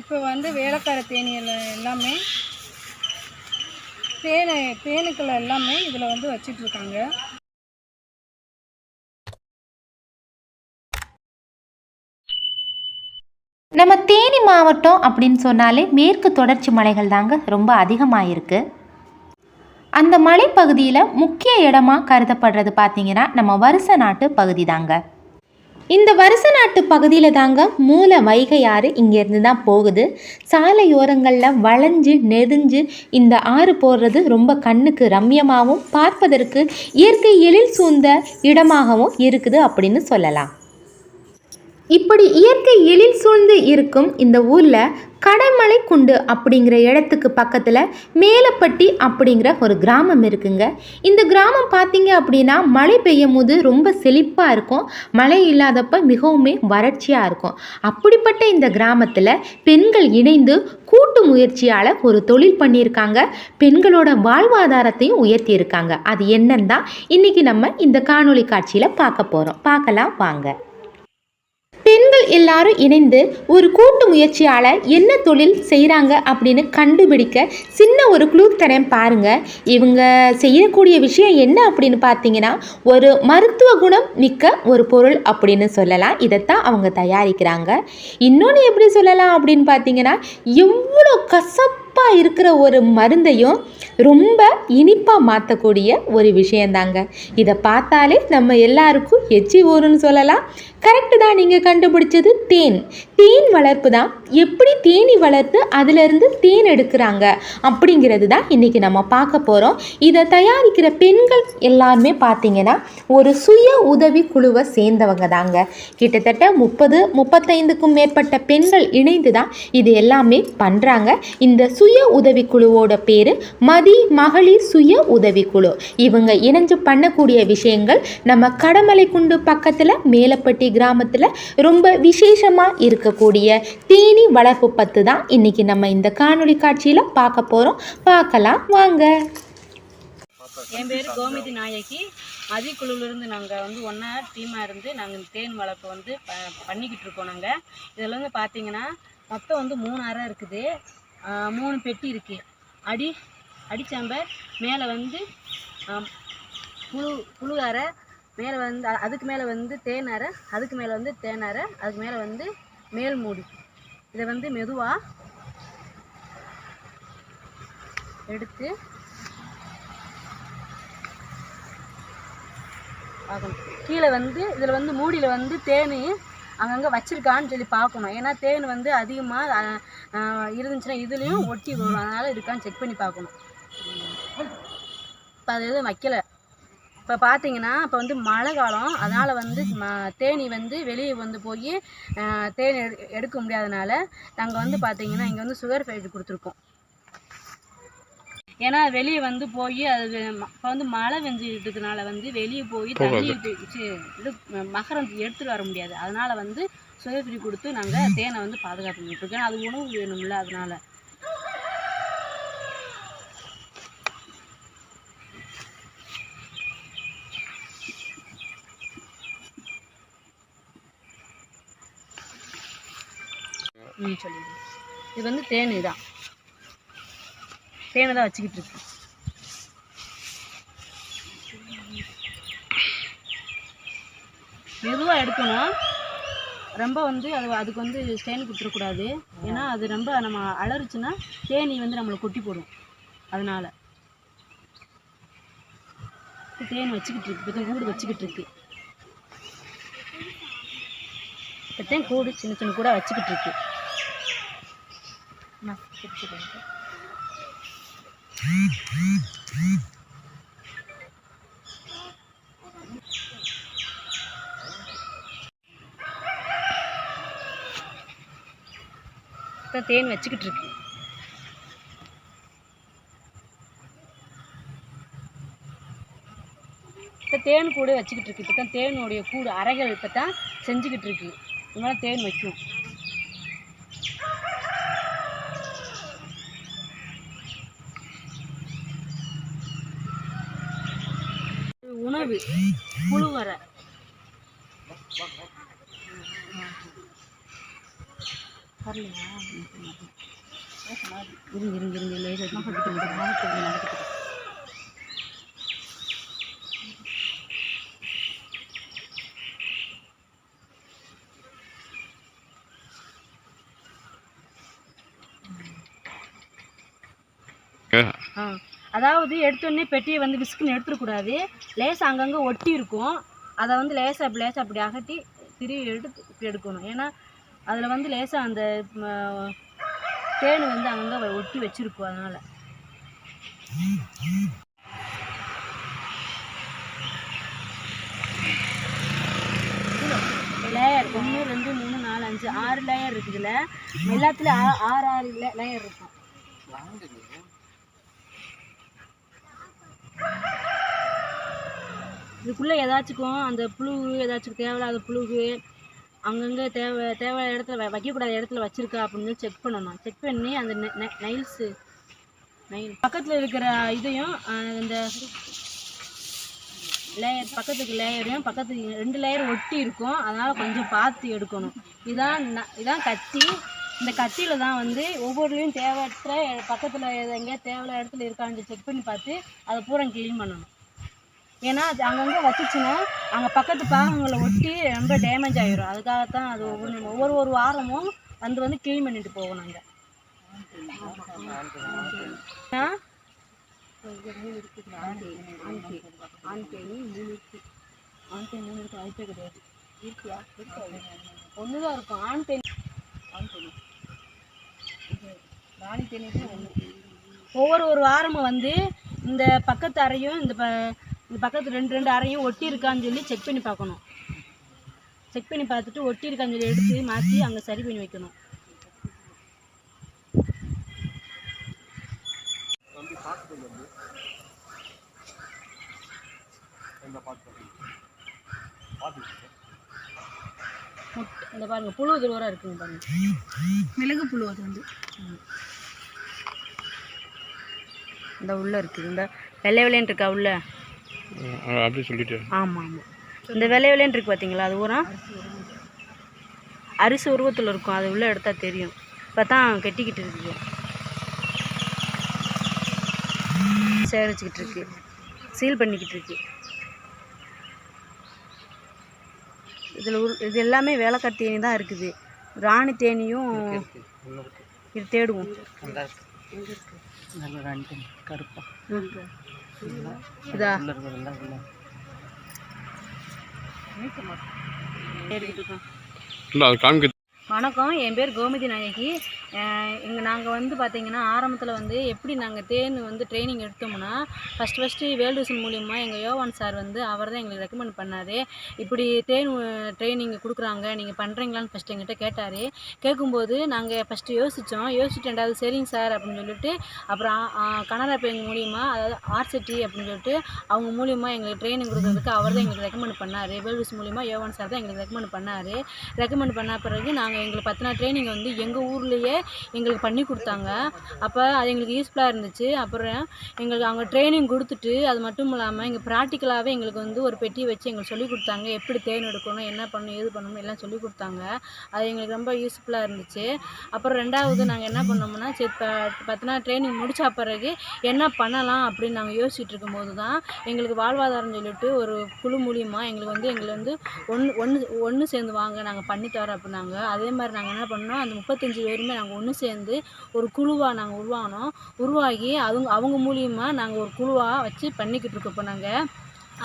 இப்போ வந்து வேலைக்கார தேனியில் எல்லாமே தேனை தேனுக்கள் எல்லாமே இதில் வந்து வச்சிட்ருக்காங்க. நம்ம தேனி மாவட்டம் அப்படின்னு சொன்னாலே மேற்கு தொடர்ச்சி மலைகள் தாங்க ரொம்ப அதிகமாக இருக்குது அந்த மலைப்பகுதியில் முக்கிய இடமாக கருதப்படுறது பார்த்தீங்கன்னா நம்ம வருச நாட்டு பகுதி தாங்க. இந்த வருச நாட்டு பகுதியில் தாங்க மூல வைகை ஆறு இங்கேருந்து தான் போகுது. சாலையோரங்களில் வளைஞ்சு நெதிஞ்சு இந்த ஆறு போடுறது ரொம்ப கண்ணுக்கு ரம்யமாகவும் பார்ப்பதற்கு இயற்கை எழில் சூழ்ந்த இடமாகவும் இருக்குது அப்படின்னு சொல்லலாம். இப்படி இயற்கை எழில் சூழ்ந்து இருக்கும் இந்த ஊரில் கடமலை குண்டு அப்படிங்கிற இடத்துக்கு பக்கத்தில் மேலப்பட்டி அப்படிங்கிற ஒரு கிராமம் இருக்குங்க. இந்த கிராமம் பார்த்தீங்க அப்படின்னா மழை பெய்யும் போது ரொம்ப செழிப்பாக இருக்கும். மழை இல்லாதப்ப மிகவுமே வறட்சியாக இருக்கும். அப்படிப்பட்ட இந்த கிராமத்தில் பெண்கள் இணைந்து கூட்டு முயற்சியால் ஒரு தொழில் பண்ணியிருக்காங்க. பெண்களோட வாழ்வாதாரத்தையும் உயர்த்தியிருக்காங்க. அது என்னன்னு தான் இன்றைக்கி நம்ம இந்த காணொளி காட்சியில் பார்க்க போகிறோம் பார்க்கலாம் வாங்க. பெண்கள் எல்லாரும் இணைந்து ஒரு கூட்டு முயற்சியால் என்ன தொழில் செய்கிறாங்க அப்படின்னு கண்டுபிடிக்க சின்ன ஒரு குழு தரேன் பாருங்க. இவங்க செய்யக்கூடிய விஷயம் என்ன அப்படின்னு பார்த்தீங்கன்னா ஒரு மருத்துவ குணம் மிக்க ஒரு பொருள் அப்படின்னு சொல்லலாம். இதைத்தான் அவங்க தயாரிக்கிறாங்க. இன்னொன்று எப்படி சொல்லலாம் அப்படின்னு பார்த்தீங்கன்னா எவ்வளோ கசப்பாக இருக்கிற ஒரு மருந்தையும் ரொம்ப இனிப்பாக மாற்றக்கூடிய ஒரு விஷயந்தாங்க. இதை பார்த்தாலே நம்ம எல்லாருக்கும் எச்சி ஊருன்னு சொல்லலாம். கரெக்டு தான் நீங்கள் கண்டுபிடிச்சது தேன். தேன் வளர்ப்பு தான். எப்படி தேனி வளர்த்து அதிலிருந்து தேன் எடுக்கிறாங்க அப்படிங்கிறது தான் இன்றைக்கி நம்ம பார்க்க போகிறோம் இதை தயாரிக்கிற பெண்கள் எல்லாருமே பார்த்தீங்கன்னா ஒரு சுய உதவி குழுவை சேர்ந்தவங்க தாங்க. கிட்டத்தட்ட முப்பது முப்பத்தைந்துக்கும் மேற்பட்ட பெண்கள் இணைந்து தான் இது எல்லாமே பண்ணுறாங்க இந்த சுய உதவி குழுவோட பேர் மதி மகளிர் சுய உதவிக்குழு இவங்க இணைஞ்சு பண்ணக்கூடிய விஷயங்கள் நம்ம கடமலை குண்டு பக்கத்தில் மேலப்பட்டி கிராமத்தில் ரொம்ப விசேஷமாக இருக்கக்கூடிய தேனி வளர்ப்பு பத்து தான் இன்றைக்கி நம்ம இந்த காணொளி காட்சியில் பார்க்க போகிறோம் பார்க்கலாம் வாங்க. என் பேர் கோமதி நாயகி. மதிக்குழுவிலிருந்து நாங்கள் வந்து ஒன்றா டீமாக இருந்து நாங்கள் தேன் வளர்ப்பு வந்து ப பண்ணிக்கிட்டு இருக்கோம் நாங்கள் இதில் வந்து பார்த்தீங்கன்னா மொத்தம் வந்து மூணு அறை இருக்குது. மூணு பெட்டி இருக்குது அடி அடிச்சாம்பர் மேலே வந்து புழு புழு அறை மேலே வந்து அதுக்கு மேலே வந்து தேன் அறை அதுக்கு மேலே வந்து தேன் அறை அதுக்கு மேலே வந்து மேல் மூடி. இதை வந்து மெதுவாக எடுத்து பார்க்கணும். கீழே வந்து இதில் வந்து மூடியில் வந்து தேன் அங்கங்கே வச்சிருக்கான்னு சொல்லி பார்க்கணும். ஏன்னா தேன் வந்து அதிகமாக இருந்துச்சுன்னா இதுலேயும் ஒட்டி வரும் அதனால் இருக்கான்னு செக் பண்ணி பார்க்கணும். இப்போ அது எதுவும் வைக்கலை. இப்போ பார்த்தீங்கன்னா இப்போ வந்து மழை காலம். அதனால் வந்து ம தேனி வந்து வெளியே வந்து போய் தேன் எடு எடுக்க முடியாதனால நாங்கள் வந்து பார்த்தீங்கன்னா இங்கே வந்து சுகர் ஃபைட் கொடுத்துருக்கோம். ஏன்னா வெளியே வந்து போய் அது இப்போ வந்து மழை இருக்கனால வந்து வெளியே போய் தண்ணி இது மகரம் எடுத்துட்டு வர முடியாது. அதனால வந்து சுயஃப்ரீ கொடுத்து நாங்கள் தேனை வந்து பாதுகாத்துக்கிட்டு இருக்கோம். அது உணவு வேணும்ல அதனால. ம் சொல்லிடுங்க இது வந்து தேனி தான் தேனை தான் வச்சுக்கிட்டு இருக்கு. மெதுவாக எடுக்கணும். ரொம்ப வந்து அது அதுக்கு வந்து ஸ்டெயின் கொடுத்துடக்கூடாது. ஏன்னா அது ரொம்ப நம்ம அலறுச்சுன்னா தேனி வந்து நம்மளை கொட்டி போடும். அதனால். தேன் வச்சுக்கிட்டு இருக்கு. இப்போ கூடு வச்சுக்கிட்டு இருக்கு. இப்போ தேன் கூடு சின்ன சின்ன கூட வச்சுக்கிட்டு இருக்கு. பிடிச்சி பிடிச்சிக்கிறேன். இப்போ தேன் வச்சுக்கிட்டு இருக்கு. இப்போ தேன் கூடு வச்சுக்கிட்டு இருக்கு. இப்போ தான் தேனுடைய கூடு அறைகள் இப்போ தான் செஞ்சுக்கிட்டு இருக்கு. இனிமேல் தேன் வைக்கும். புழு புழுவரை. அதாவது எடுத்தோடனே பெட்டியை வந்து விஸ்குன்னு எடுத்துடக்கூடாது. லேசாக அங்கங்கே ஒட்டி இருக்கும். அதை வந்து லேசாக அப்படி லேசாக அப்படி அகட்டி திருவி எடுத்து இப்படி எடுக்கணும். ஏன்னா அதில் வந்து லேசாக அந்த தேன் வந்து அங்கங்கே ஒட்டி வச்சிருக்கும் அதனால். லேயர் ஒன்று ரெண்டு மூணு நாலு அஞ்சு ஆறு லேயர் இருக்குதுல எல்லாத்துலேயும் ஆ- ஆறு ஆறு லேயர் இருக்கும். இதுக்குள்ளே ஏதாச்சுக்கும் அந்த புழுவு ஏதாச்சும் தேவையில்லாத புழுவு அங்கங்கே தேவை தேவையான இடத்துல வ- வைக்கக்கூடாத இடத்துல வச்சிருக்கா அப்படின்னு செக் பண்ணணும். செக் பண்ணி அந்த நைல்ஸு நைல் பக்கத்தில் இருக்கிற இதையும் அந்த லேயர் பக்கத்துக்கு லேயரையும் பக்கத்து ரெண்டு லேயர் ஒட்டி இருக்கும். அதனால் கொஞ்சம் பார்த்து எடுக்கணும். இதான் இதான் கத்தி. இந்த கத்தியில் தான் வந்து ஒவ்வொருலையும் தேவையற்ற பக்கத்தில் எங்கேயா தேவையான இடத்துல இருக்கான்னு செக் பண்ணி பார்த்து அதை பூரா க்ளீன் பண்ணணும். ஏன்னா அது அங்கங்கே வச்சுச்சுன்னா அங்கே பக்கத்து பாகங்களை ஒட்டி ரொம்ப டேமேஜ் ஆயிரும். அதுக்காகத்தான் அது ஒவ்வொன்று ஒவ்வொரு ஒரு வாரமும் வந்து வந்து க்ளீன் பண்ணிட்டு போவோம் நாங்கள் ஆண் மூணு கிடையாது ஒன்று தான் இருக்கும் ஆண் பெண் ஆண் பெண் ராணி ஒன்று ஒவ்வொரு ஒரு வாரமும் வந்து இந்த பக்கத்து அறையும் இந்த ப இந்த பக்கத்து ரெண்டு ரெண்டு அறையும் ஒட்டி இருக்கான்னு சொல்லி செக் பண்ணி பார்க்கணும். செக் பண்ணி பார்த்துட்டு ஒட்டி இருக்கான்னு சொல்லி எடுத்து மாற்றி அங்கே சரி பண்ணி வைக்கணும். இந்த பாருங்க புழு தூரம் இருக்குங்க பாருங்க. மிளகு புழு அது வந்து. இந்த உள்ள இருக்குது இந்த வெள்ளை வெள்ளையன் இருக்கா உள்ள? அப்படி சொல்லிட்டு. ஆமாம் ஆமாம் இந்த வெள்ளை வெள்ளையன் இருக்கு பார்த்தீங்களா அது பூரா அரிசி உருவத்தில் இருக்கும் அது உள்ள எடுத்தா தெரியும். இப்போ தான் கெட்டிக்கிட்டு இருக்குது சேரிச்சுக்கிட்டு இருக்கு. சீல் பண்ணிக்கிட்டு இருக்கு. இதில் உரு இது எல்லாமே வேலைக்கார் தேனி தான் இருக்குது. ராணி தேனியும் இது தேடுவோம். கருப்பா. இதா. தேடிக்கிட்டு இருக்கோம். இல்லை அது காமிக்க வணக்கம். என் பேர் கோமதி நாயகி. இங்கே நாங்கள் வந்து பார்த்திங்கன்னா ஆரம்பத்தில் வந்து எப்படி நாங்கள் தேன் வந்து ட்ரைனிங் எடுத்தோம்னா ஃபஸ்ட் ஃபஸ்ட்டு வேர்ல்டு மூலியமாக எங்கள் யோவான் சார் வந்து அவர் தான் எங்களுக்கு ரெக்கமெண்ட் பண்ணார். இப்படி தேன் ட்ரைனிங் கொடுக்குறாங்க நீங்கள் பண்ணுறீங்களான்னு ஃபஸ்ட்டு எங்கிட்ட கேட்டார். கேட்கும்போது நாங்கள் ஃபஸ்ட்டு யோசித்தோம் யோசிச்சுட்டு ரெண்டாவது சரிங்க சார் அப்படின்னு சொல்லிட்டு அப்புறம் கனரா பேங்க் மூலியமாக அதாவது ஆர்சிட்டி அப்படின்னு சொல்லிட்டு அவங்க மூலியமாக எங்களுக்கு ட்ரைனிங் கொடுக்குறதுக்கு அவர் தான் எங்களுக்கு ரெக்கமெண்ட் பண்ணார். வேர்ல்டு விஷன் மூலியமாக யோவான் சார் தான் எங்களுக்கு ரெக்கமெண்ட் பண்ணார். ரெக்கமெண்ட் பண்ண பிறகு நாங்கள் எங்களுக்கு பத்தின ட்ரைனிங் வந்து எங்கள் ஊர்லேயே எங்களுக்கு பண்ணி கொடுத்தாங்க. அப்போ அது எங்களுக்கு யூஸ்ஃபுல்லாக இருந்துச்சு. அப்புறம் எங்களுக்கு அவங்க ட்ரைனிங் கொடுத்துட்டு அது மட்டும் இல்லாமல் இங்கே ப்ராக்டிக்கலாகவே எங்களுக்கு வந்து ஒரு பெட்டி வச்சு எங்களுக்கு சொல்லிக் கொடுத்தாங்க. எப்படி தேன் எடுக்கணும் என்ன பண்ணணும் ஏது பண்ணணும் எல்லாம் சொல்லிக் கொடுத்தாங்க. அது எங்களுக்கு ரொம்ப யூஸ்ஃபுல்லாக இருந்துச்சு. அப்புறம் ரெண்டாவது நாங்கள் என்ன பண்ணோம்னா சரி இப்போ பார்த்தீங்கன்னா ட்ரைனிங் முடித்த பிறகு என்ன பண்ணலாம் அப்படின்னு நாங்கள் யோசிச்சுட்டு இருக்கும்போது தான் எங்களுக்கு வாழ்வாதாரம் சொல்லிட்டு ஒரு குழு மூலியமாக எங்களுக்கு வந்து எங்களை வந்து ஒன்று ஒன்று ஒன்று சேர்ந்து வாங்க நாங்கள் பண்ணித்தரோம் அப்படின்னாங்க. அது அதே மாதிரி நாங்கள் என்ன பண்ணோம் அந்த முப்பத்தஞ்சு பேருமே நாங்கள் ஒன்று சேர்ந்து ஒரு குழுவாக நாங்கள் உருவானோம். உருவாகி அவங்க அவங்க மூலியமாக நாங்கள் ஒரு குழுவாக வச்சு பண்ணிக்கிட்டு இருக்கோம் இப்போ நாங்கள்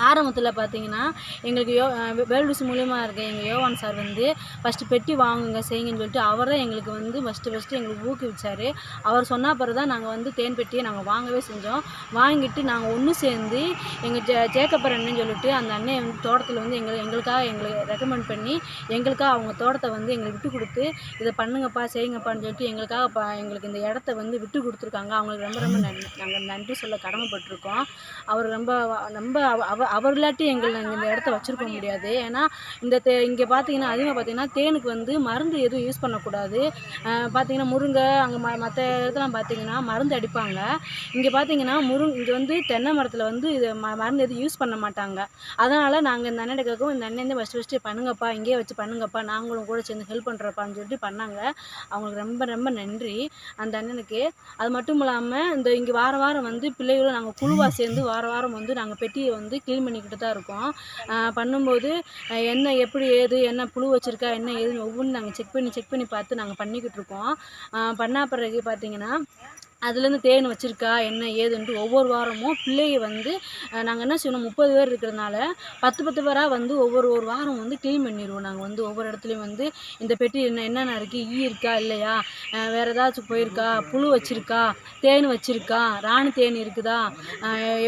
ஆரம்பத்தில் பார்த்தீங்கன்னா எங்களுக்கு யோ வேல்டுஸ் மூலியமாக இருக்க எங்கள் யோவான் சார் வந்து ஃபஸ்ட்டு பெட்டி வாங்குங்க செய்யுங்கன்னு சொல்லிட்டு அவர் தான் எங்களுக்கு வந்து ஃபஸ்ட்டு ஃபஸ்ட்டு எங்களுக்கு ஊக்குவிச்சார். அவர் சொன்ன பிறகு தான் நாங்கள் வந்து தேன் பெட்டியை நாங்கள் வாங்கவே செஞ்சோம். வாங்கிட்டு நாங்கள் ஒன்று சேர்ந்து எங்கள் ஜே ஜேக்கப்பர் அண்ணன் சொல்லிட்டு அந்த அண்ணன் வந்து தோட்டத்தில் வந்து எங்களை எங்களுக்காக எங்களுக்கு ரெக்கமெண்ட் பண்ணி எங்களுக்காக அவங்க தோட்டத்தை வந்து எங்களுக்கு விட்டு கொடுத்து இதை பண்ணுங்கப்பா செய்யுங்கப்பான்னு சொல்லிட்டு எங்களுக்காக ப எங்களுக்கு இந்த இடத்த வந்து விட்டு கொடுத்துருக்காங்க. அவங்களுக்கு ரொம்ப ரொம்ப நன்றி நாங்கள் நன்றி சொல்ல கடமைப்பட்டிருக்கோம். அவர் ரொம்ப ரொம்ப அவ- அவர் இல்லாட்டி எங்களை நாங்கள் இந்த இடத்த வச்சுருக்க முடியாது. ஏன்னா இந்த தே இங்கே பார்த்தீங்கன்னா அதிகமாக பார்த்தீங்கன்னா தேனுக்கு வந்து மருந்து எதுவும் யூஸ் பண்ணக்கூடாது. பார்த்தீங்கன்னா முருங்கை அங்கே ம மற்ற இடத்துலாம் பார்த்தீங்கன்னா மருந்து அடிப்பாங்க. இங்கே பார்த்தீங்கன்னா முருங் இங்கே வந்து தென்னை மரத்தில் வந்து இது ம மருந்து எதுவும் யூஸ் பண்ண மாட்டாங்க. அதனால் நாங்கள் இந்த அண்ணன் கேட்கவும் இந்த அண்ணன் ஃபஸ்ட்டு ஃபஸ்ட்டு பண்ணுங்கப்பா இங்கேயே வச்சு பண்ணுங்கப்பா நாங்களும் கூட சேர்ந்து ஹெல்ப் பண்ணுறப்பான்னு சொல்லிட்டு பண்ணாங்க. அவங்களுக்கு ரொம்ப ரொம்ப நன்றி. அந்த அண்ணனுக்கு. அது மட்டும் இல்லாமல் இந்த இங்கே வார வாரம் வந்து பிள்ளைகளும் நாங்கள் குழுவாக சேர்ந்து வார வாரம் வந்து நாங்கள் பெட்டியை வந்து க்ளீன் பண்ணிக்கிட்டு தான் இருக்கோம். பண்ணும்போது என்ன எப்படி ஏது என்ன புழு வச்சுருக்கா என்ன ஏதுன்னு ஒவ்வொன்றும் நாங்கள் செக் பண்ணி செக் பண்ணி பார்த்து நாங்கள் பண்ணிக்கிட்டு இருக்கோம். பண்ணா பிறகு பார்த்தீங்கன்னா அதுலேருந்து தேன் வச்சுருக்கா என்ன ஏதுன்ட்டு ஒவ்வொரு வாரமும் பிள்ளைய வந்து நாங்கள் என்ன செய்யணும் முப்பது பேர் இருக்கிறதுனால பத்து பத்து பேராக வந்து ஒவ்வொரு ஒரு வாரம் வந்து க்ளீன் பண்ணிடுவோம். நாங்கள் வந்து ஒவ்வொரு இடத்துலையும் வந்து இந்த பெட்டி என்ன என்னென்ன இருக்குது ஈ இருக்கா இல்லையா? வேறு வேற ஏதாச்சும் போயிருக்கா புழு வச்சுருக்கா தேன் வச்சுருக்கா ராணி தேன் இருக்குதா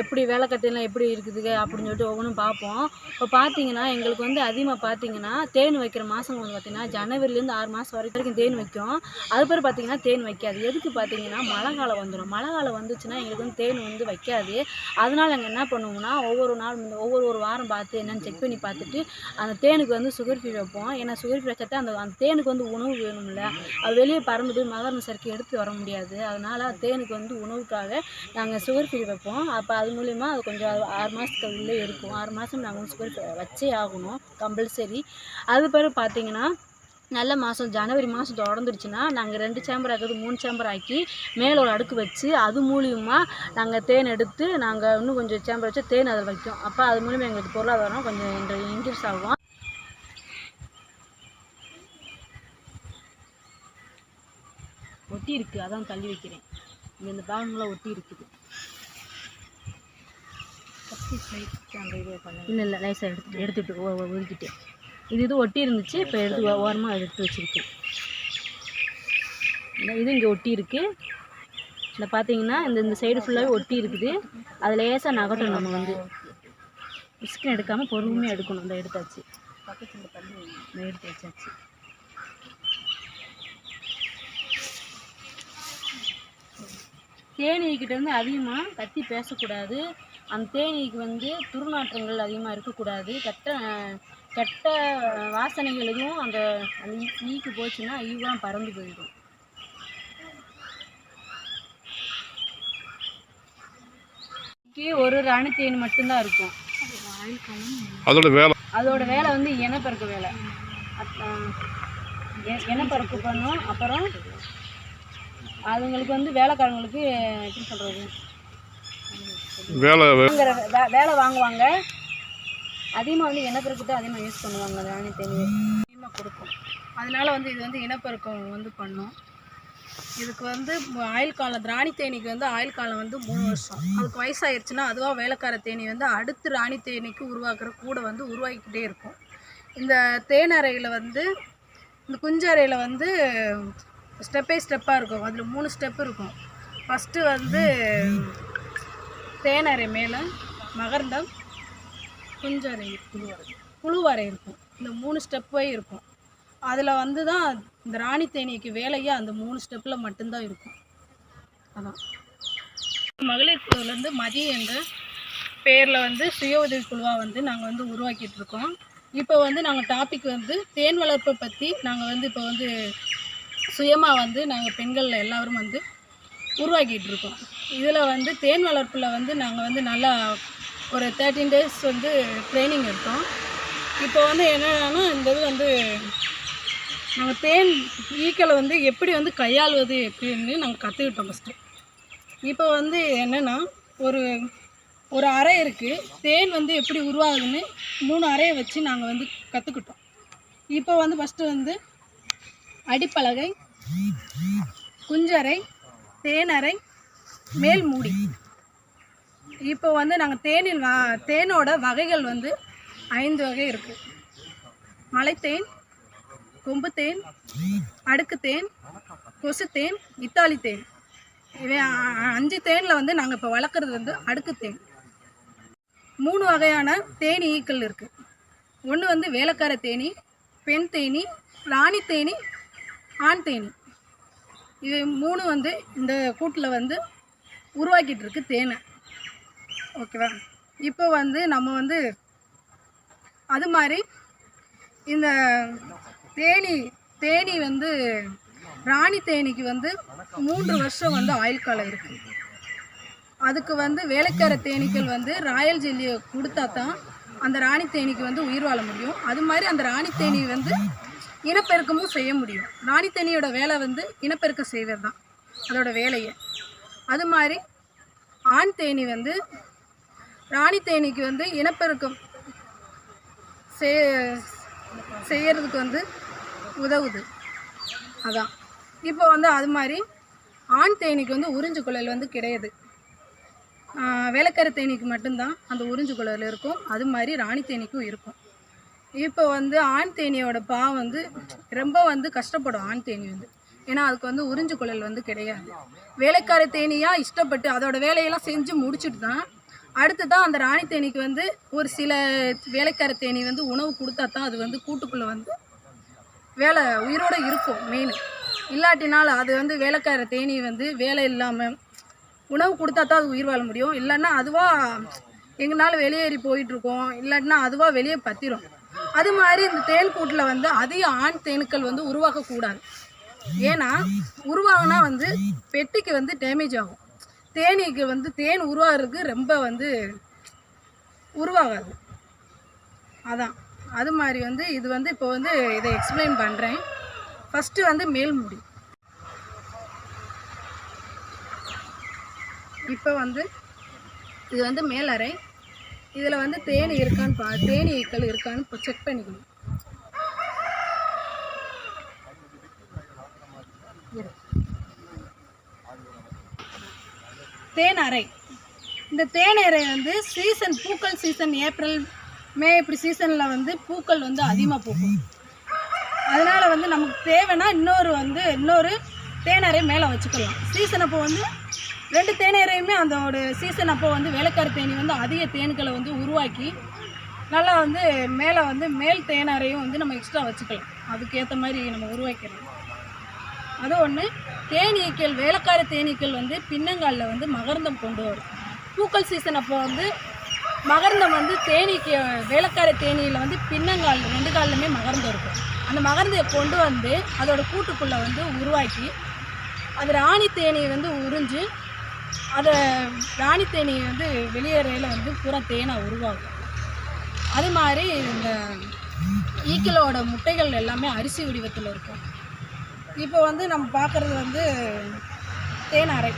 எப்படி வேலைக்கட்டையெல்லாம் எப்படி இருக்குதுங்க அப்படின்னு சொல்லிட்டு ஒவ்வொன்றும் பார்ப்போம். இப்போ பார்த்தீங்கன்னா எங்களுக்கு வந்து அதிகமாக பார்த்தீங்கன்னா தேன் வைக்கிற மாதம் வந்து பார்த்தீங்கன்னா ஜனவரிலேருந்து ஆறு மாதம் வரைக்கும் தேன் வைக்கும். அது பிறகு பார்த்தீங்கன்னா தேன் வைக்காது. எதுக்கு பார்த்தீங்கன்னா மழை காலம் வந்துடும் மழை காலம் வந்துச்சுன்னா எங்களுக்கு வந்து தேன் வந்து வைக்காது. அதனால் நாங்கள் என்ன பண்ணுவோம்னா ஒவ்வொரு நாள் வந்து ஒவ்வொரு ஒரு வாரம் பார்த்து என்னென்னு செக் பண்ணி பார்த்துட்டு அந்த தேனுக்கு வந்து சுகர் ஃப்ரீ வைப்போம். ஏன்னா சுகர் ஃப்ரீ வச்சாதான் அந்த அந்த தேனுக்கு வந்து உணவு வேணும்ல. அது வெளியே பறந்து போய் மகரந்த சறுக்கு எடுத்து வர முடியாது. அதனால் தேனுக்கு வந்து உணவுக்காக நாங்கள் சுகர் ஃப்ரீ வைப்போம். அப்போ அது மூலிமா அது கொஞ்சம் ஆறு மாதத்துக்கு உள்ளே இருக்கும். ஆறு மாதம் நாங்கள் வந்து சுகர் வச்சே ஆகணும் கம்பல்சரி அது பிறகு பார்த்தீங்கன்னா நல்ல மாதம் ஜனவரி மாதம் தொடர்ந்துருச்சுன்னா நாங்கள் ரெண்டு சேம்பர் ஆக்குறது மூணு சேம்பர் ஆக்கி மேலே ஒரு அடுக்கு வச்சு அது மூலியமாக நாங்கள் தேன் எடுத்து நாங்கள் இன்னும் கொஞ்சம் சேம்பர் வச்சு தேன் அதில் வைக்கும். அப்போ அது மூலியமாக எங்களுக்கு பொருளாதாரம் கொஞ்சம் எங்களுக்கு இன்க்ரீஸ் ஆகும். ஒட்டி இருக்கு அதான் தள்ளி வைக்கிறேன். இங்கே இந்த பாகங்களாம் ஒட்டி இருக்குது இல்லை இல்லை லைஸாக எடுத்து எடுத்துட்டு ஒதுக்கிட்டேன். இது இது ஒட்டி இருந்துச்சு இப்போ எடுத்து ஓரமாக எடுத்து வச்சுருக்கேன். இந்த இது இங்கே ஒட்டி இருக்குது இந்த பார்த்தீங்கன்னா இந்த இந்த சைடு ஃபுல்லாகவே ஒட்டி இருக்குது அது லேசாக நகட்டும் நம்ம வந்து. பிஸ்கின் எடுக்காமல் பொறுமையாக எடுக்கணும். இந்த எடுத்தாச்சு. எடுத்து வச்சாச்சு. தேனீக்கிட்ட இருந்து அதிகமாக கத்தி பேசக்கூடாது. அந்த தேனீக்கு வந்து துர்நாற்றங்கள் அதிகமாக இருக்கக்கூடாது. கட்ட கெட்ட வாசனைகள் எதுவும் அந்த அந்த ஈக்கு போச்சுன்னா ஈவெலாம் பறந்து போயிடும். ஒரு ராணி தேன் மட்டும்தான் இருக்கும். அதோட வேலை. அதோட வேலை வந்து இனப்பெருக்க வேலை. இனப்பெருக்க பண்ணும். அப்புறம் அதுங்களுக்கு வந்து வேலைக்காரங்களுக்கு எப்படி சொல்கிறது வேலை வே- வேலை வாங்குவாங்க. அதிகமாக வந்து இனப்பெருக்கு தான் அதிகமாக யூஸ் பண்ணுவாங்க அந்த ராணி தேனி அதிகமாக கொடுக்கும். அதனால வந்து இது வந்து இனப்பெருக்கம் வந்து பண்ணும். இதுக்கு வந்து ஆயுள் காலம் ராணி தேனிக்கு வந்து ஆயுள் காலம் வந்து மூணு வருஷம். அதுக்கு வயசாயிருச்சுன்னா அதுவாக வேலைக்கார தேனி வந்து அடுத்து ராணி தேனிக்கு உருவாக்குற கூட வந்து உருவாக்கிக்கிட்டே இருக்கும். இந்த தேனறையில் வந்து இந்த குஞ்சறையில் வந்து ஸ்டெப் பை ஸ்டெப்பாக இருக்கும். அதில் மூணு ஸ்டெப் இருக்கும். ஃபஸ்ட்டு வந்து தேனறை மேலே மகர்ந்தம் குஞ்சறை புழுவறை புழுவறை இருக்கும். இந்த மூணு ஸ்டெப்பே இருக்கும். அதில் வந்து தான் இந்த ராணி தேனீக்கு வேலையே அந்த மூணு ஸ்டெப்பில் மட்டும்தான் இருக்கும். அதான். மகளிர் குழுவிலேருந்து மதி என்ற பேரில் வந்து சுய உதவி குழுவாக வந்து நாங்கள் வந்து உருவாக்கிட்டு இருக்கோம். இப்போ வந்து நாங்கள் டாபிக் வந்து தேன் வளர்ப்பை பற்றி நாங்கள் வந்து இப்போ வந்து சுயமாக வந்து நாங்கள் பெண்கள் எல்லாரும் வந்து உருவாக்கிட்டு இருக்கோம். இதில் வந்து தேன் வளர்ப்பில் வந்து நாங்கள் வந்து நல்லா ஒரு தேர்ட்டீன் டேஸ் வந்து ட்ரைனிங் எடுத்தோம். இப்போ வந்து என்னென்னா இந்த இது வந்து நாங்கள் தேன் ஈக்களை வந்து எப்படி வந்து கையாளுவது எப்படின்னு நாங்கள் கற்றுக்கிட்டோம் ஃபஸ்ட்டு இப்போ வந்து என்னென்னா ஒரு ஒரு அறை இருக்குது தேன் வந்து எப்படி உருவாகுதுன்னு மூணு அறையை வச்சு நாங்கள் வந்து கற்றுக்கிட்டோம் இப்போ வந்து ஃபஸ்ட்டு வந்து அடிப்பலகை குஞ்சறை தேனறை மேல் மூடி. இப்போ வந்து நாங்கள் தேனில் வா தேனோட வகைகள் வந்து ஐந்து வகை இருக்குது மலைத்தேன் கொம்புத்தேன் அடுக்குத்தேன் கொசுத்தேன் இத்தாலி தேன் இவை அஞ்சு தேனில் வந்து நாங்கள் இப்போ வளர்க்குறது வந்து அடுக்குத்தேன். மூணு வகையான தேனி ஈக்கள் இருக்குது ஒன்று வந்து வேலைக்கார தேனி பெண் தேனி ராணி தேனி ஆண் தேனி. இது மூணு வந்து இந்த கூட்டில் வந்து உருவாக்கிட்டு இருக்கு தேனை. ஓகேவா? இப்போ வந்து நம்ம வந்து அது மாதிரி இந்த தேனி தேனி வந்து ராணி தேனிக்கு வந்து மூன்று வருஷம் வந்து ஆயுள் காலம் இருக்குது அதுக்கு வந்து வேலைக்கார தேனீக்கள் வந்து ராயல் ஜெல்லியை கொடுத்தா தான் அந்த ராணி தேனிக்கு வந்து உயிர் வாழ முடியும். அது மாதிரி அந்த ராணி தேனி வந்து இனப்பெருக்கமும் செய்ய முடியும். ராணி தேனியோட வேலை வந்து இனப்பெருக்கம் செய்வது தான் அதோட வேலையை. அது மாதிரி ஆண் தேனி வந்து ராணி தேனிக்கு வந்து இனப்பெருக்கம் செய் செய்யறதுக்கு வந்து உதவுது. அதான். இப்போ வந்து அது மாதிரி ஆண் தேனிக்கு வந்து உறிஞ்சு குழல் வந்து கிடையாது. வேலைக்கார தேனிக்கு மட்டும்தான் அந்த உறிஞ்சு குழல் இருக்கும். அது மாதிரி ராணி தேனிக்கும் இருக்கும். இப்போ வந்து ஆண் தேனியோட பா வந்து ரொம்ப வந்து கஷ்டப்படும் ஆண் தேனி வந்து. ஏன்னா அதுக்கு வந்து உறிஞ்சு குழல் வந்து கிடையாது. வேலைக்கார தேனியாக இஷ்டப்பட்டு அதோட வேலையெல்லாம் செஞ்சு முடிச்சுட்டு தான் அடுத்து தான் அந்த ராணி தேனிக்கு வந்து ஒரு சில வேலைக்கார தேனி வந்து உணவு கொடுத்தா தான் அது வந்து கூட்டுக்குள்ளே வந்து வேலை உயிரோடு இருக்கும் மெயின் இல்லாட்டினால் அது வந்து வேலைக்கார தேனி வந்து வேலை இல்லாமல் உணவு கொடுத்தா தான் அது உயிர் வாழ முடியும். இல்லைன்னா அதுவாக எங்கனாலும் வெளியேறி போயிட்டுருக்கோம் இல்லாட்டினா அதுவாக வெளியே பத்திரும். அது மாதிரி இந்த தேன் கூட்டில் வந்து அதிக ஆண் தேனுக்கள் வந்து உருவாக்கக்கூடாது ஏன்னா உருவாகினா வந்து பெட்டிக்கு வந்து டேமேஜ் ஆகும். தேனீக்கு வந்து தேன் உருவாகிறதுக்கு ரொம்ப வந்து உருவாகாது. அதான். அது மாதிரி வந்து இது வந்து இப்போ வந்து இதை எக்ஸ்பிளைன் பண்ணுறேன் ஃபஸ்ட்டு வந்து மேல்முடி இப்போ வந்து இது வந்து மேலறை. இதில் வந்து தேனி இருக்கான்னு பா தேனீக்கள் இருக்கான்னு இப்போ செக் பண்ணிக்கணும். தேன் அறை. இந்த தேன் அறை வந்து சீசன் பூக்கள் சீசன் ஏப்ரல் மே இப்படி சீசனில் வந்து பூக்கள் வந்து அதிகமாக பூக்கும். அதனால் வந்து நமக்கு தேவைன்னா இன்னொரு வந்து இன்னொரு தேனறை மேலே வச்சுக்கலாம். சீசன் அப்போ வந்து ரெண்டு தேனறையுமே ஒரு சீசன் அப்போ வந்து வேலைக்கார தேனி வந்து அதிக தேன்களை வந்து உருவாக்கி நல்லா வந்து மேலே வந்து மேல் தேனறையும் வந்து நம்ம எக்ஸ்ட்ரா வச்சுக்கலாம். அதுக்கேற்ற மாதிரி நம்ம உருவாக்கிடலாம். அது ஒன்று தேனீக்கள் வேலைக்கார தேனீக்கள் வந்து பின்னங்காலில் வந்து மகரந்தம் கொண்டு வரும். பூக்கள் சீசன் அப்போ வந்து மகரந்தம் வந்து தேனீக்கு வேலைக்கார தேனீயில் வந்து பின்னங்கால் ரெண்டு காலிலுமே மகர்ந்து இருக்கும். அந்த மகர்ந்தையை கொண்டு வந்து அதோட கூட்டுக்குள்ளே வந்து உருவாக்கி அது ராணி தேனியை வந்து உறிஞ்சு அதை ராணி தேனி வந்து வெளியேறையில் வந்து பூரா தேனாக உருவாகும் அது மாதிரி இந்த ஈக்களோட முட்டைகள் எல்லாமே அரிசி வடிவத்தில் இருக்கும். இப்போ வந்து நம்ம பார்க்குறது வந்து தேன் அறை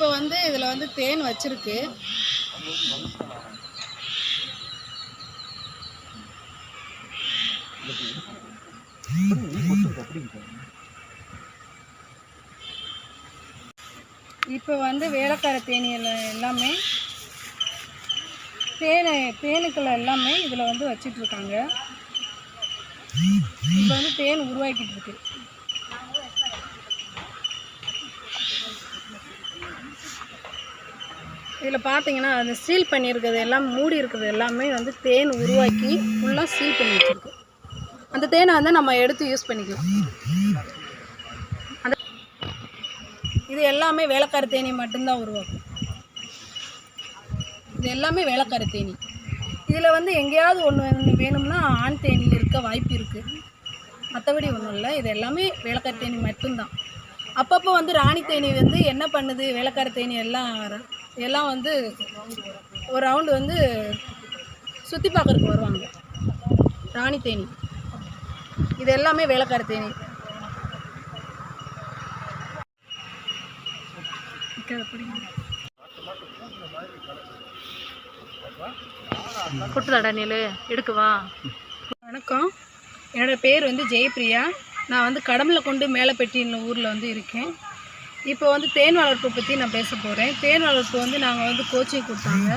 இப்போ வந்து இதில் வந்து தேன் வச்சுருக்கு. இப்போ வந்து வேலைக்கார தேனியில் எல்லாமே தேனை தேனீக்கள் எல்லாமே இதில் வந்து வச்சிட்ருக்காங்க. இப்போ வந்து தேன் உருவாக்கிட்டு இருக்கு இதில் பார்த்தீங்கன்னா அது சீல் பண்ணியிருக்கிறது எல்லாம் மூடி இருக்கிறது எல்லாமே வந்து தேன் உருவாக்கி ஃபுல்லாக சீல் பண்ணி வச்சிருக்கு. அந்த தேனை வந்து நம்ம எடுத்து யூஸ் பண்ணிக்கலாம். அந்த இது எல்லாமே வேலைக்கார தேனி மட்டும்தான் உருவாக்கும். இது எல்லாமே வேலைக்கார தேனி. இதில் வந்து எங்கேயாவது ஒன்று வேணும்னா ஆண் தேனி இருக்க வாய்ப்பு இருக்குது மற்றபடி ஒன்றும் இல்லை. இது எல்லாமே வேலைக்கார தேனி மட்டும்தான். அப்பப்போ வந்து ராணி தேனி வந்து என்ன பண்ணுது? வேலைக்கார தேனி எல்லாம் வர- எல்லாம் வந்து ஒரு ரவுண்டு வந்து சுற்றி பார்க்கறதுக்கு வருவாங்க. ராணி தேனி. இது எல்லாமே வேலைக்கார தேனி. கொட்டுதாடா நீலு எடுக்கவா வணக்கம். என்னோட பேர் வந்து ஜெயப்பிரியா. நான் வந்து கடம்பல கொண்டு மேலப்பட்டின ஊரில் வந்து இருக்கேன். இப்போ வந்து தேன் வளர்ப்பு பற்றி நான் பேச போகிறேன் தேன் வளர்ப்பு வந்து நாங்கள் வந்து கோச்சிங் கொடுத்தாங்க.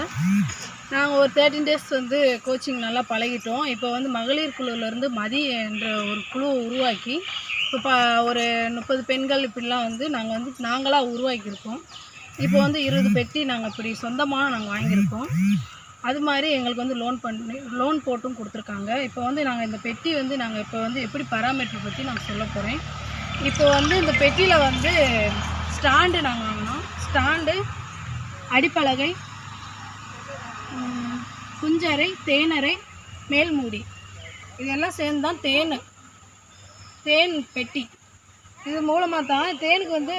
நாங்கள் ஒரு தேர்ட்டின் டேஸ் வந்து கோச்சிங் நல்லா பழகிட்டோம். இப்போ வந்து மகளிர் குழுவிலேருந்து மதி என்ற ஒரு குழுவை உருவாக்கி இப்போ ஒரு முப்பது பெண்கள் இப்படிலாம் வந்து நாங்கள் வந்து நாங்களாக உருவாக்கியிருக்கோம். இப்போ வந்து இருபது பெட்டி நாங்கள் இப்படி சொந்தமாக நாங்கள் வாங்கியிருக்கோம். அது மாதிரி எங்களுக்கு வந்து லோன் பண்ணி லோன் போட்டும் கொடுத்துருக்காங்க. இப்போ வந்து நாங்கள் இந்த பெட்டி வந்து நாங்கள் இப்போ வந்து எப்படி பராமரிப்பு பற்றி நான் சொல்ல போகிறேன் இப்போ வந்து இந்த பெட்டியில் வந்து ஸ்டாண்டு நாங்கள் வாங்கினோம். ஸ்டாண்டு அடிப்பலகை குஞ்சரை தேனரை தேனறை மேல்மூடி. இதெல்லாம் சேர்ந்து தான். தேன் தேன் பெட்டி. இது மூலமாக தான் தேனுக்கு வந்து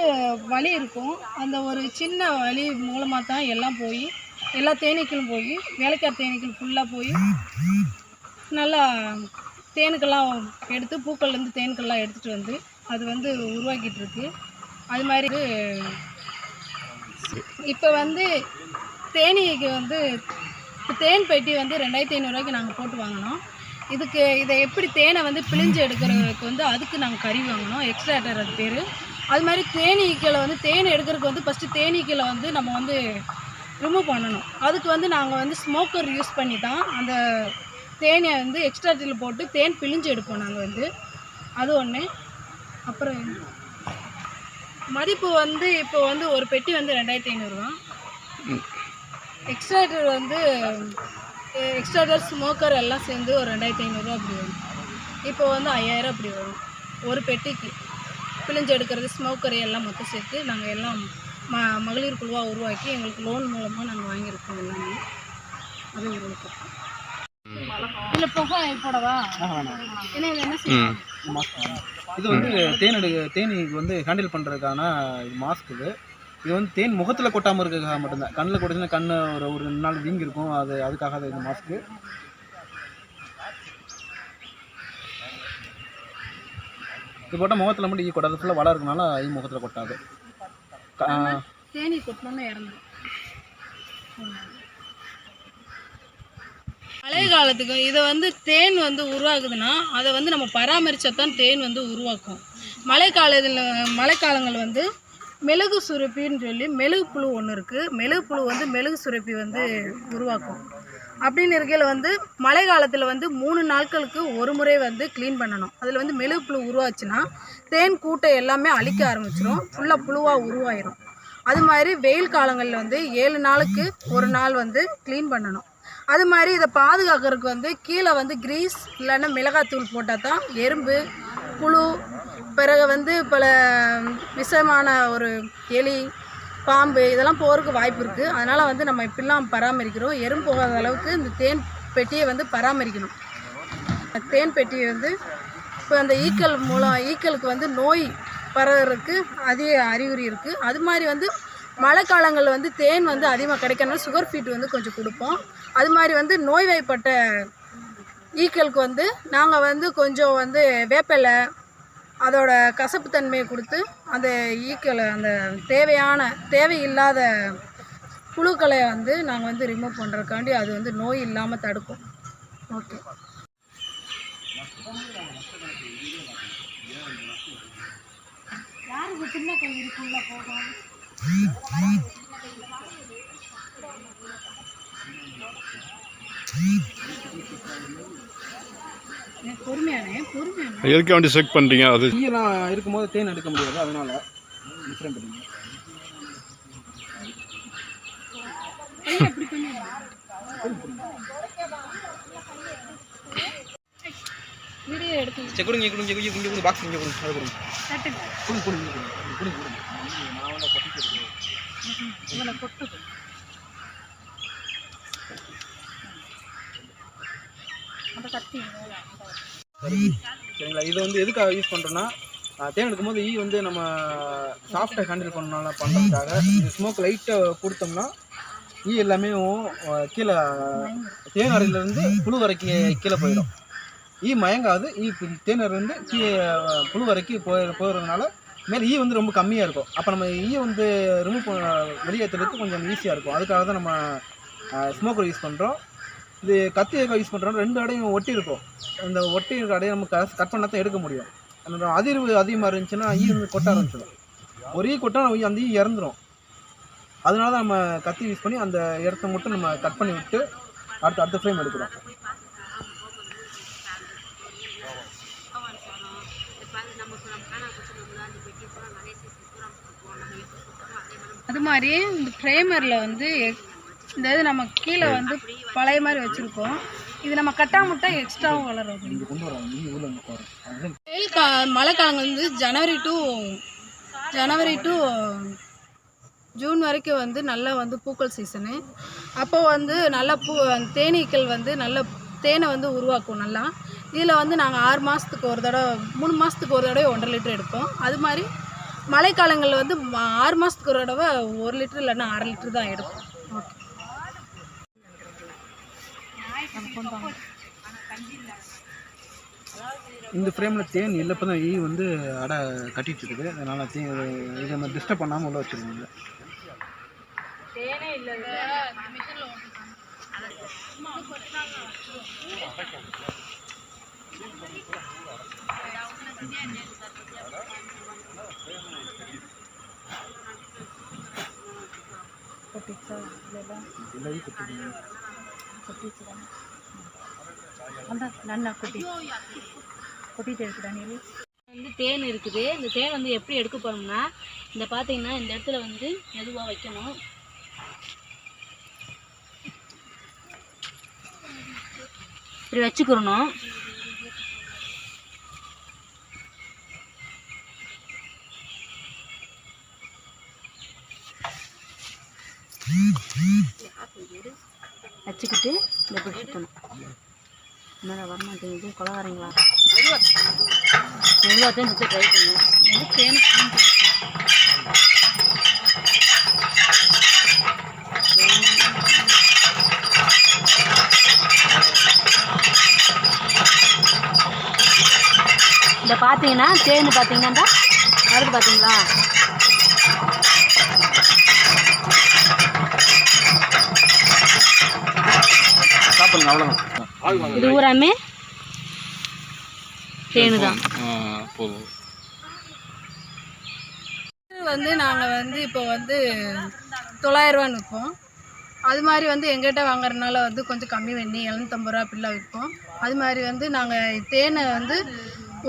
வலி இருக்கும். அந்த ஒரு சின்ன வலி மூலமாக தான் எல்லாம் போய் எல்லா தேனீக்களும் போய் வேலைக்கார தேனீக்கள் ஃபுல்லாக போய் நல்லா தேனுக்கெல்லாம் எடுத்து பூக்கள்லேருந்து தேனுக்கெல்லாம் எடுத்துகிட்டு வந்து அது வந்து உருவாக்கிட்டு இருக்குது அது மாதிரி இப்போ வந்து தேனீக்கு வந்து தேன் பெட்டி வந்து ரெண்டாயிரத்தி ஐநூறுரூவாய்க்கு நாங்கள் போட்டு வாங்கினோம். இதுக்கு இதை எப்படி தேனை வந்து பிழிஞ்சு எடுக்கிறதுக்கு வந்து அதுக்கு நாங்கள் கறி வாங்கினோம். எக்ஸ்ட்ராட்டர் அது பேர். அது மாதிரி தேனீக்களை வந்து தேன் எடுக்கிறதுக்கு வந்து ஃபஸ்ட்டு தேனீக்களை வந்து நம்ம வந்து ரிமூவ் பண்ணணும். அதுக்கு வந்து நாங்கள் வந்து ஸ்மோக்கர் யூஸ் பண்ணி தான் அந்த தேனை வந்து எக்ஸ்ட்ராட்டில் போட்டு தேன் பிழிஞ்சு எடுப்போம் நாங்கள் வந்து. அது ஒன்று அப்புறம் மதிப்பு வந்து இப்போ வந்து ஒரு பெட்டி வந்து ரெண்டாயிரத்தி ஐநூறுரூவா எக்ஸ்ட்ராட்டர் வந்து எக்ஸ்ட்ராட்டர் ஸ்மோக்கர் எல்லாம் சேர்ந்து ஒரு ரெண்டாயிரத்தி ஐநூறுரூவா அப்படி வரும். இப்போ வந்து ஐயாயிரம் அப்படி வரும். ஒரு பெட்டிக்கு பிழிஞ்சு எடுக்கிறது ஸ்மோக்கர் எல்லாம் மொத்தம் சேர்த்து நாங்கள் எல்லாம் ம மகளிர் குழுவாக உருவாக்கி எங்களுக்கு லோன் மூலமாக நாங்கள் வாங்கியிருக்கோம் எல்லாமே. அது உங்களுக்கு இல்லை புகை போடவா என்ன இது என்ன செய்யணும்? இது வந்து தேன் எடு தேனீக்கு வந்து ஹேண்டில் பண்ணுறதுக்கான மாஸ்க் இது. இது வந்து தேன் முகத்தில் கொட்டாமல் இருக்கிறதுக்காக மட்டும்தான். கண்ணில் கொட்டுச்சுன்னா கண் ஒரு ஒரு ரெண்டு நாள் வீங்கி இருக்கும். அது அதுக்காக தான் இந்த மாஸ்க்கு இது போட்டால் முகத்தில் மட்டும் ஈ கொட்டாது. ஃபுல்லாக வளம் இருக்கனால ஈ முகத்தில் கொட்டாது. தேனி கொட்டணும்னு இறந்து மழை காலத்துக்கு இதை வந்து தேன் வந்து உருவாகுதுன்னா அதை வந்து நம்ம பராமரித்தா தான் தேன் வந்து உருவாக்கும். மழை காலத்தில் மழைக்காலங்கள் வந்து மெழுகு சுரப்பின்னு சொல்லி மெழுகு புழு ஒன்று இருக்குது மெழுகு புழு வந்து மெழுகு சுரப்பி வந்து உருவாக்கும். அப்படின்னு இருக்கையில் வந்து மழை காலத்தில் வந்து மூணு நாட்களுக்கு ஒரு முறை வந்து க்ளீன் பண்ணணும். அதில் வந்து மெழுகு புழு உருவாச்சுன்னா தேன் கூட்டை எல்லாமே அழிக்க ஆரம்பிச்சிடும் ஃபுல்லாக புழுவாக உருவாயிரும். அது மாதிரி வெயில் காலங்களில் வந்து ஏழு நாளுக்கு ஒரு நாள் வந்து க்ளீன் பண்ணணும். அது மாதிரி இதை பாதுகாக்கிறதுக்கு வந்து கீழே வந்து கிரீஸ் இல்லைன்னா மிளகாத்தூள் போட்டால் தான் எறும்பு புழு பிறகு வந்து பல விஷமான ஒரு எலி பாம்பு இதெல்லாம் போகிறதுக்கு வாய்ப்பு இருக்குது அதனால் வந்து நம்ம இப்படிலாம் பராமரிக்கிறோம். எறும்பு போகாத அளவுக்கு இந்த தேன் பெட்டியை வந்து பராமரிக்கணும். தேன் பெட்டியை வந்து இப்போ அந்த ஈக்கள் மூலம் ஈக்களுக்கு வந்து நோய் பரவுறதுக்கு அதிக அறிகுறி இருக்குது அது மாதிரி வந்து மழை காலங்களில் வந்து தேன் வந்து அதிகமாக கிடைக்கணும் சுகர் ஃபீட் வந்து கொஞ்சம் கொடுப்போம். அது மாதிரி வந்து நோய்வாய்ப்பட்ட ஈக்களுக்கு வந்து நாங்கள் வந்து கொஞ்சம் வந்து வேப்பிலை அதோட கசப்பு தன்மையை கொடுத்து அந்த ஈக்களை அந்த தேவையான தேவையில்லாத புழுக்களை வந்து நாங்கள் வந்து ரிமூவ் பண்ணுறதுக்காண்டி அது வந்து நோய் இல்லாமல் தடுக்கும். ஓகே யாருக்கு சின்ன கை இருக்குள்ள போகும் பொறுமையானே பொறுமையான எதுக்கு வண்டி செக் பண்ணுறீங்க அது ஈயெல்லாம் இருக்கும்போது தேன் எடுக்க முடியாது? அதனால டிஃப்ரெண்ட் வீடியோ எடுத்து சரி கொடுங்க கொடுங்க கொடுங்க கொடுங்க கொடுங்க பாக்ஸ் இங்கே கொடுங்க அதை கொடுங்க. தட்டுங்க. கொடுங்க கொடுங்க கொடுங்க கொடுங்க கொடுங்க. நான் வந்து கொட்டிட்டு இதில் கொட்டுது அந்த கத்தி. சரிங்களா இது வந்து எதுக்காக யூஸ் பண்ணுறோன்னா தேன் எடுக்கும்போது ஈ வந்து நம்ம சாஃப்டாக ஹேண்டில் பண்ணனால பண்ணுறதுக்காக இந்த ஸ்மோக் லைட்டாக கொடுத்தோம்னா ஈ எல்லாமே கீழே தேன் அறையிலேருந்து புழு வரைக்கும் கீழே போயிடும். ஈ மயங்காது ஈ பி- தேன் கீழே புழு வரைக்கும் போய் போயிடுறதுனால மேலே ஈ வந்து ரொம்ப கம்மியாக இருக்கும். அப்போ நம்ம ஈயை வந்து ரிமூவ் வெளியேற்றுறதுக்கு கொஞ்சம் ஈஸியாக இருக்கும். அதுக்காக தான் நம்ம ஸ்மோக்கர் யூஸ் பண்ணுறோம் இது கத்தி எதுக்காக யூஸ் பண்ணுறோம் ரெண்டு அடையும் ஒட்டி இருக்கும். அந்த ஒட்டி இருக்க அடையை நம்ம கட் பண்ணால் தான் எடுக்க முடியும். அந்த அதிர்வு அதிகமாக இருந்துச்சுன்னா ஈ வந்து கொட்ட ஆரம்பிச்சிடும். ஒரு ஈ கொட்டா அந்த ஈ இறந்துடும் அதனால தான் நம்ம கத்தி யூஸ் பண்ணி அந்த இடத்த மட்டும் நம்ம கட் பண்ணி விட்டு அடுத்த அடுத்த ஃப்ரேம் எடுக்கிறோம். அது மாதிரி இந்த ப்ரேமரில் வந்து எக்- இந்த இது நம்ம கீழே வந்து பழைய மாதிரி வச்சுருக்கோம். இது நம்ம கட்டாமட்டா எக்ஸ்ட்ராவும் வளரும். வெயில் கா மழை காலங்கள் வந்து ஜனவரி டு ஜனவரி டு ஜூன் வரைக்கும் வந்து நல்லா வந்து பூக்கள் சீசனு அப்போ வந்து நல்லா பூ தேனீக்கள் வந்து நல்ல தேனை வந்து உருவாக்கும் நல்லா. இதில் வந்து நாங்கள் ஆறு மாதத்துக்கு ஒரு தடவை மூணு மாதத்துக்கு ஒரு தடவை ஒன்றரை லிட்டர் எடுப்போம். அது மாதிரி மழைக்காலங்களில் வந்து ம- ஆறு மாதத்துக்கு ஒரு தடவை ஒரு லிட்டர் இல்லைன்னா அரை லிட்டர் தான் ஓகே. இந்த ஃப்ரேமில் தேன் இல்லப்போ தான் ஈ வந்து அடை கட்டிட்டு இருக்குது அதனால் தே இதை நம்ம டிஸ்டர்ப் பண்ணாமல் உள்ள வச்சுருக்கோங்க தேனே இல்லை வந்து தேன் இருக்குது. இந்த தேன் வந்து எப்படி எடுக்க போறோம்னா இந்த பார்த்தீங்கன்னா இந்த இடத்துல வந்து மெதுவாக வைக்கணும். இப்படி வச்சுக்கிறணும் வச்சுக்கிட்டு இந்த இப்படி சுற்றணும் என்னடா வரமாட்டேங்குது. கொலகாரங்களா? மெதுவாக எவ்வளோ சுற்ற ட்ரை பண்ணுவோம் வந்து இந்த பார்த்தீங்கன்னா தேன் பார்த்தீங்கன்னா வருது பார்த்தீங்களா? சாப்பிடுங்க அவ்வளோதான் இது பூராமே தேனு தான் போதும். இது வந்து நாங்கள் வந்து இப்போ வந்து தொள்ளாயிரரூவான்னு விற்போம். அது மாதிரி வந்து எங்கிட்ட வாங்குறதுனால வந்து கொஞ்சம் கம்மி பண்ணி எழுநூத்தம்பது ரூபா அப்படிலாம் விற்போம். அது மாதிரி வந்து நாங்கள் தேனை வந்து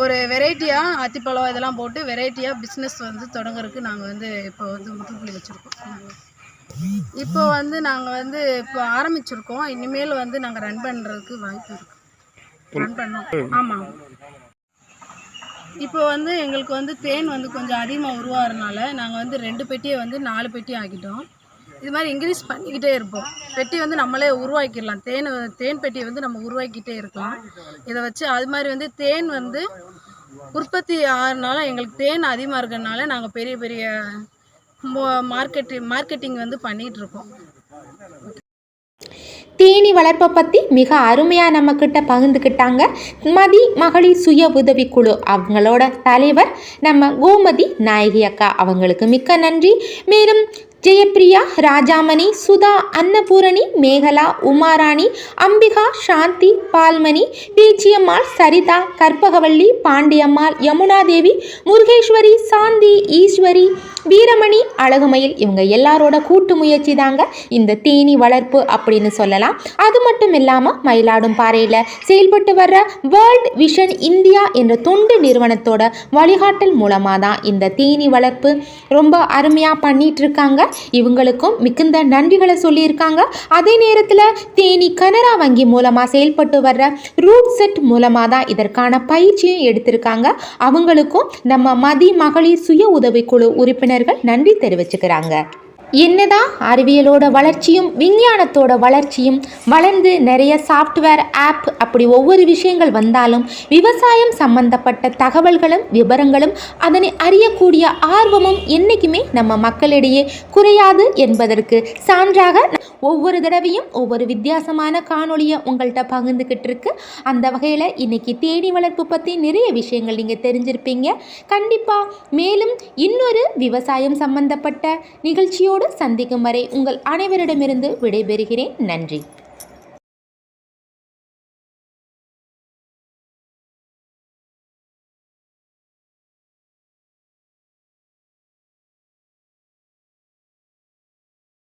ஒரு வெரைட்டியாக அத்திப்பழம் இதெல்லாம் போட்டு வெரைட்டியாக பிஸ்னஸ் வந்து தொடங்குறதுக்கு நாங்கள் வந்து இப்போ வந்து முற்றுப்புள்ளி வச்சுருக்கோம். இப்போ வந்து நாங்கள் வந்து இப்போ ஆரம்பிச்சிருக்கோம். இனிமேல் வந்து நாங்கள் ரன் பண்ணுறதுக்கு வாய்ப்பு இருக்குது ரன் பண்ணோம். ஆமாம் இப்போ வந்து எங்களுக்கு வந்து தேன் வந்து கொஞ்சம் அதிகமாக உருவாகிறதுனால நாங்கள் வந்து ரெண்டு பெட்டியை வந்து நாலு பெட்டி ஆக்கிட்டோம். இது மாதிரி இன்க்ரீஸ் பண்ணிக்கிட்டே இருப்போம். பெட்டி வந்து நம்மளே உருவாக்கிடலாம். தேன் தேன் பெட்டியை வந்து நம்ம உருவாக்கிட்டே இருக்கலாம். இதை வச்சு அது மாதிரி வந்து தேன் வந்து உற்பத்தி ஆகிறதுனால எங்களுக்கு தேன் அதிகமாக இருக்கிறதுனால நாங்கள் பெரிய பெரிய மார்க்கெட்டிங் மார்க்கெட்டிங் வந்து பண்ணிட்டு இருக்கோம் தேனி வளர்ப்பை பற்றி மிக அருமையாக நம்மக்கிட்ட பகிர்ந்துக்கிட்டாங்க. மதி மகளிர் சுய உதவிக்குழு அவங்களோட தலைவர் நம்ம கோமதி நாயகி அக்கா. அவங்களுக்கு மிக்க நன்றி. மேலும் ஜெயப்பிரியா ராஜாமணி சுதா அன்னபூரணி மேகலா உமாராணி அம்பிகா சாந்தி பால்மணி பீச்சியம்மாள் சரிதா கற்பகவள்ளி பாண்டியம்மாள் யமுனாதேவி முருகேஸ்வரி சாந்தி ஈஸ்வரி வீரமணி அழகுமயில் இவங்க எல்லாரோட கூட்டு முயற்சி தாங்க இந்த தேனி வளர்ப்பு அப்படின்னு சொல்லலாம். அது மட்டும் இல்லாமல் மயிலாடும் பாறையில் செயல்பட்டு வர்ற வேர்ல்ட் விஷன் இந்தியா என்ற தொண்டு நிறுவனத்தோட வழிகாட்டல் மூலமாக தான் இந்த தேனி வளர்ப்பு ரொம்ப அருமையாக பண்ணிகிட்ருக்காங்க இவங்களுக்கும் மிகுந்த நன்றிகளை சொல்லியிருக்காங்க. அதே நேரத்தில் தேனி கனரா வங்கி மூலமாக செயல்பட்டு வர்ற ரூட் செட் மூலமாக தான் இதற்கான பயிற்சியும் எடுத்திருக்காங்க. அவங்களுக்கும் நம்ம மதி மகளிர் சுய உதவிக்குழு உறுப்பினர்கள் நன்றி தெரிவிச்சுக்கிறாங்க. என்னதான் அறிவியலோட வளர்ச்சியும் விஞ்ஞானத்தோட வளர்ச்சியும் வளர்ந்து நிறைய சாஃப்ட்வேர் ஆப் அப்படி ஒவ்வொரு விஷயங்கள் வந்தாலும் விவசாயம் சம்பந்தப்பட்ட தகவல்களும் விவரங்களும் அதனை அறியக்கூடிய ஆர்வமும் என்றைக்குமே நம்ம மக்களிடையே குறையாது என்பதற்கு சான்றாக ஒவ்வொரு தடவையும் ஒவ்வொரு வித்தியாசமான காணொளியை உங்கள்கிட்ட பகிர்ந்துக்கிட்டு இருக்கு. அந்த வகையில் இன்னைக்கு தேனி வளர்ப்பு பற்றி நிறைய விஷயங்கள் நீங்கள் தெரிஞ்சிருப்பீங்க. கண்டிப்பாக மேலும் இன்னொரு விவசாயம் சம்பந்தப்பட்ட நிகழ்ச்சியோடு சந்திக்கும் வரை உங்கள் அனைவரிடமிருந்து விடைபெறுகிறேன். நன்றி.